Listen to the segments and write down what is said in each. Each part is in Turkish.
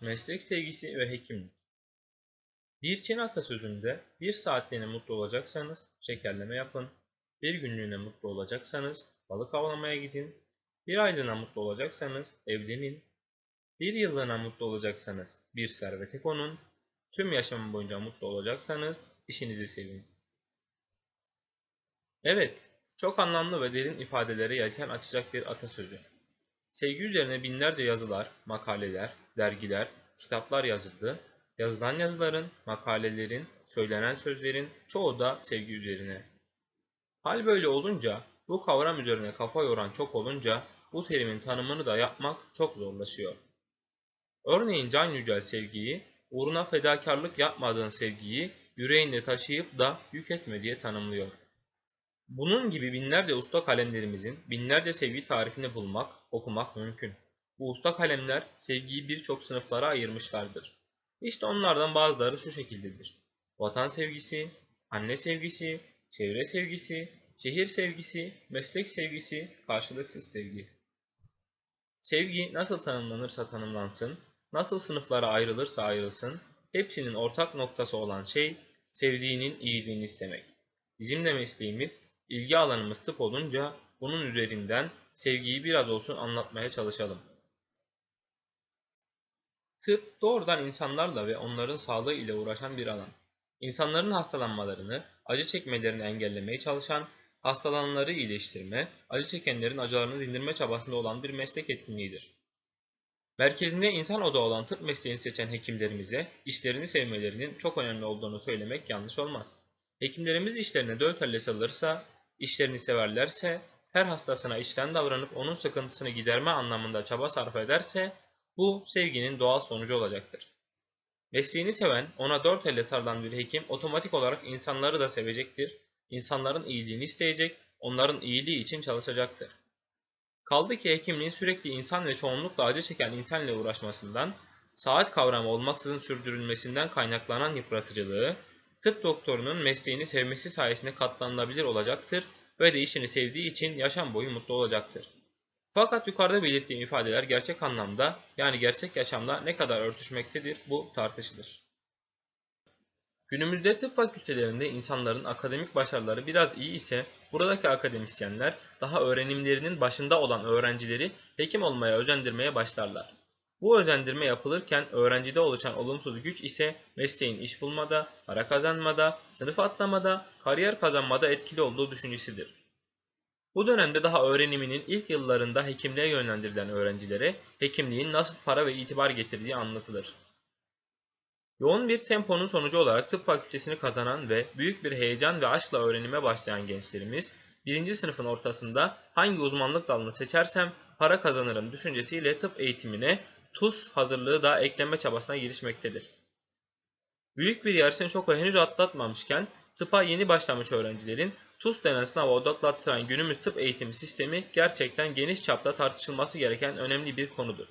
meslek sevgisi ve hekimlik. Bir Çin atasözünde bir saatliğine mutlu olacaksanız şekerleme yapın, bir günlüğüne mutlu olacaksanız balık avlamaya gidin, bir aylığına mutlu olacaksanız evlenin, bir yıllığına mutlu olacaksanız bir servete konun, tüm yaşamın boyunca mutlu olacaksanız işinizi sevin. Evet, çok anlamlı ve derin ifadelere yelken açacak bir atasözü. Sevgi üzerine binlerce yazılar, makaleler, dergiler, kitaplar yazıldı. Yazılan yazıların, makalelerin, söylenen sözlerin çoğu da sevgi üzerine. Hal böyle olunca, bu kavram üzerine kafa yoran çok olunca bu terimin tanımını da yapmak çok zorlaşıyor. Örneğin can yücel sevgiyi, uğruna fedakarlık yapmadığın sevgiyi yüreğinde taşıyıp da yük etme diye tanımlıyor. Bunun gibi binlerce usta kalemlerimizin binlerce sevgi tarifini bulmak, okumak mümkün. Bu usta kalemler sevgiyi birçok sınıflara ayırmışlardır. İşte onlardan bazıları şu şekildedir. Vatan sevgisi, anne sevgisi, çevre sevgisi, şehir sevgisi, meslek sevgisi, karşılıksız sevgi. Sevgi nasıl tanımlanırsa tanımlansın, nasıl sınıflara ayrılırsa ayrılsın, hepsinin ortak noktası olan şey sevdiğinin iyiliğini istemek. Bizim de mesleğimiz, ilgi alanımız tıp olunca bunun üzerinden sevgiyi biraz olsun anlatmaya çalışalım. Tıp doğrudan insanlarla ve onların sağlığı ile uğraşan bir alan. İnsanların hastalanmalarını, acı çekmelerini engellemeye çalışan, hastalananları iyileştirme, acı çekenlerin acılarını dindirme çabasında olan bir meslek etkinliğidir. Merkezinde insan odağı olan tıp mesleğini seçen hekimlerimize işlerini sevmelerinin çok önemli olduğunu söylemek yanlış olmaz. Hekimlerimiz işlerine dört salırsa, işlerini severlerse, her hastasına içten davranıp onun sıkıntısını giderme anlamında çaba sarf ederse, bu sevginin doğal sonucu olacaktır. Mesleğini seven, ona dört elle sarılan bir hekim otomatik olarak insanları da sevecektir, insanların iyiliğini isteyecek, onların iyiliği için çalışacaktır. Kaldı ki hekimliğin sürekli insan ve çoğunlukla acı çeken insanla uğraşmasından, saat kavramı olmaksızın sürdürülmesinden kaynaklanan yıpratıcılığı, tıp doktorunun mesleğini sevmesi sayesinde katlanılabilir olacaktır ve de işini sevdiği için yaşam boyu mutlu olacaktır. Fakat yukarıda belirttiğim ifadeler gerçek anlamda yani gerçek yaşamda ne kadar örtüşmektedir bu tartışılır. Günümüzde tıp fakültelerinde insanların akademik başarıları biraz iyi ise buradaki akademisyenler daha öğrenimlerinin başında olan öğrencileri hekim olmaya özendirmeye başlarlar. Bu özendirme yapılırken öğrencide oluşan olumsuz güç ise mesleğin iş bulmada, para kazanmada, sınıf atlamada, kariyer kazanmada etkili olduğu düşüncesidir. Bu dönemde daha öğreniminin ilk yıllarında hekimliğe yönlendirilen öğrencilere hekimliğin nasıl para ve itibar getirdiği anlatılır. Yoğun bir temponun sonucu olarak tıp fakültesini kazanan ve büyük bir heyecan ve aşkla öğrenime başlayan gençlerimiz, birinci sınıfın ortasında hangi uzmanlık dalını seçersem para kazanırım düşüncesiyle tıp eğitimine TUS hazırlığı da ekleme çabasına girişmektedir. Büyük bir yarışın şoku henüz atlatmamışken tıpa yeni başlamış öğrencilerin TUS denen sınava odaklattıran günümüz tıp eğitimi sistemi gerçekten geniş çapta tartışılması gereken önemli bir konudur.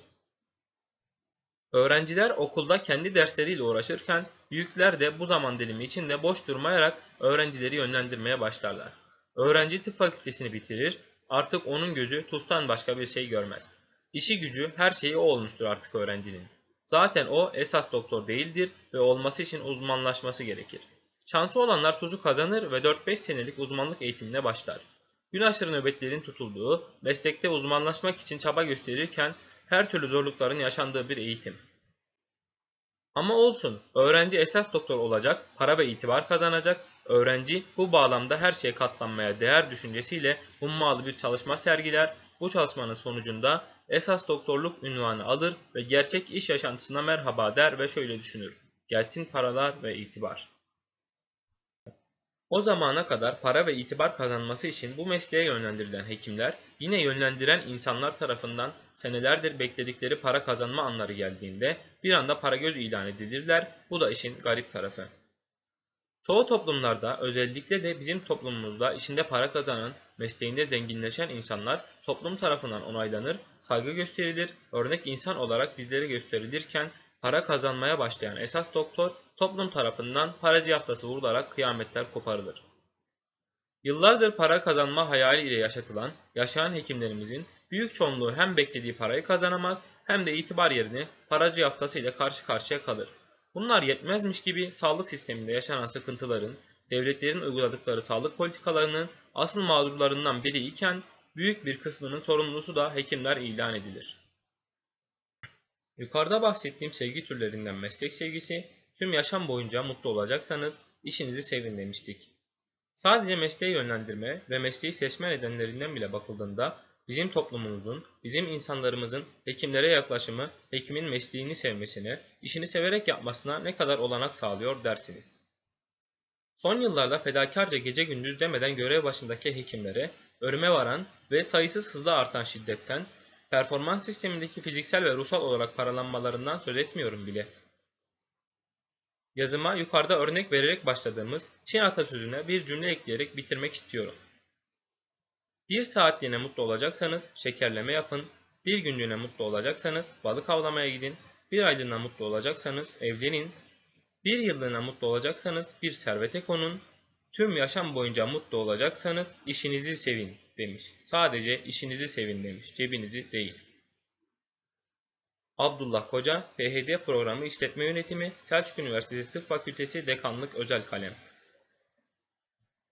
Öğrenciler okulda kendi dersleriyle uğraşırken büyükler de bu zaman dilimi içinde boş durmayarak öğrencileri yönlendirmeye başlarlar. Öğrenci tıp fakültesini bitirir, artık onun gözü TUS'tan başka bir şey görmez. İşi gücü her şeyi o olmuştur artık öğrencinin. Zaten o esas doktor değildir ve olması için uzmanlaşması gerekir. Şansı olanlar tuzu kazanır ve 4-5 senelik uzmanlık eğitimine başlar. Gün aşırı nöbetlerin tutulduğu, meslekte uzmanlaşmak için çaba gösterirken her türlü zorlukların yaşandığı bir eğitim. Ama olsun, öğrenci esas doktor olacak, para ve itibar kazanacak, öğrenci bu bağlamda her şeye katlanmaya değer düşüncesiyle hummalı bir çalışma sergiler, bu çalışmanın sonucunda esas doktorluk ünvanı alır ve gerçek iş yaşantısına merhaba der ve şöyle düşünür. Gelsin paralar ve itibar. O zamana kadar para ve itibar kazanması için bu mesleğe yönlendirilen hekimler yine yönlendiren insanlar tarafından senelerdir bekledikleri para kazanma anları geldiğinde bir anda para göz ilan edilirler. Bu da işin garip tarafı. Çoğu toplumlarda özellikle de bizim toplumumuzda işinde para kazanan, mesleğinde zenginleşen insanlar toplum tarafından onaylanır, saygı gösterilir, örnek insan olarak bizlere gösterilirken para kazanmaya başlayan esas doktor toplum tarafından para yaftası vurularak kıyametler koparılır. Yıllardır para kazanma hayali ile yaşatılan, yaşayan hekimlerimizin büyük çoğunluğu hem beklediği parayı kazanamaz hem de itibar yerini paracı yaftasıyla karşı karşıya kalır. Bunlar yetmezmiş gibi sağlık sisteminde yaşanan sıkıntıların, devletlerin uyguladıkları sağlık politikalarının asıl mağdurlarından biri iken büyük bir kısmının sorumlusu da hekimler ilan edilir. Yukarıda bahsettiğim sevgi türlerinden meslek sevgisi, tüm yaşam boyunca mutlu olacaksanız işinizi sevin demiştik. Sadece mesleğe yönlendirme ve mesleği seçme nedenlerinden bile bakıldığında bizim toplumumuzun, bizim insanlarımızın hekimlere yaklaşımı hekimin mesleğini sevmesine, işini severek yapmasına ne kadar olanak sağlıyor dersiniz. Son yıllarda fedakarca gece gündüz demeden görev başındaki hekimlere ölüme varan ve sayısız hızla artan şiddetten, performans sistemindeki fiziksel ve ruhsal olarak paralanmalarından söz etmiyorum bile. Yazıma yukarıda örnek vererek başladığımız Çin atasözüne bir cümle ekleyerek bitirmek istiyorum. Bir saatliğine mutlu olacaksanız şekerleme yapın, bir günlüğüne mutlu olacaksanız balık avlamaya gidin, bir aylığına mutlu olacaksanız evlenin, bir yıllığına mutlu olacaksanız bir servete konun, tüm yaşam boyunca mutlu olacaksanız işinizi sevin demiş. Sadece işinizi sevin demiş, cebinizi değil. Abdullah Koca, PHD Programı İşletme Yönetimi, Selçuk Üniversitesi Tıp Fakültesi Dekanlık Özel Kalem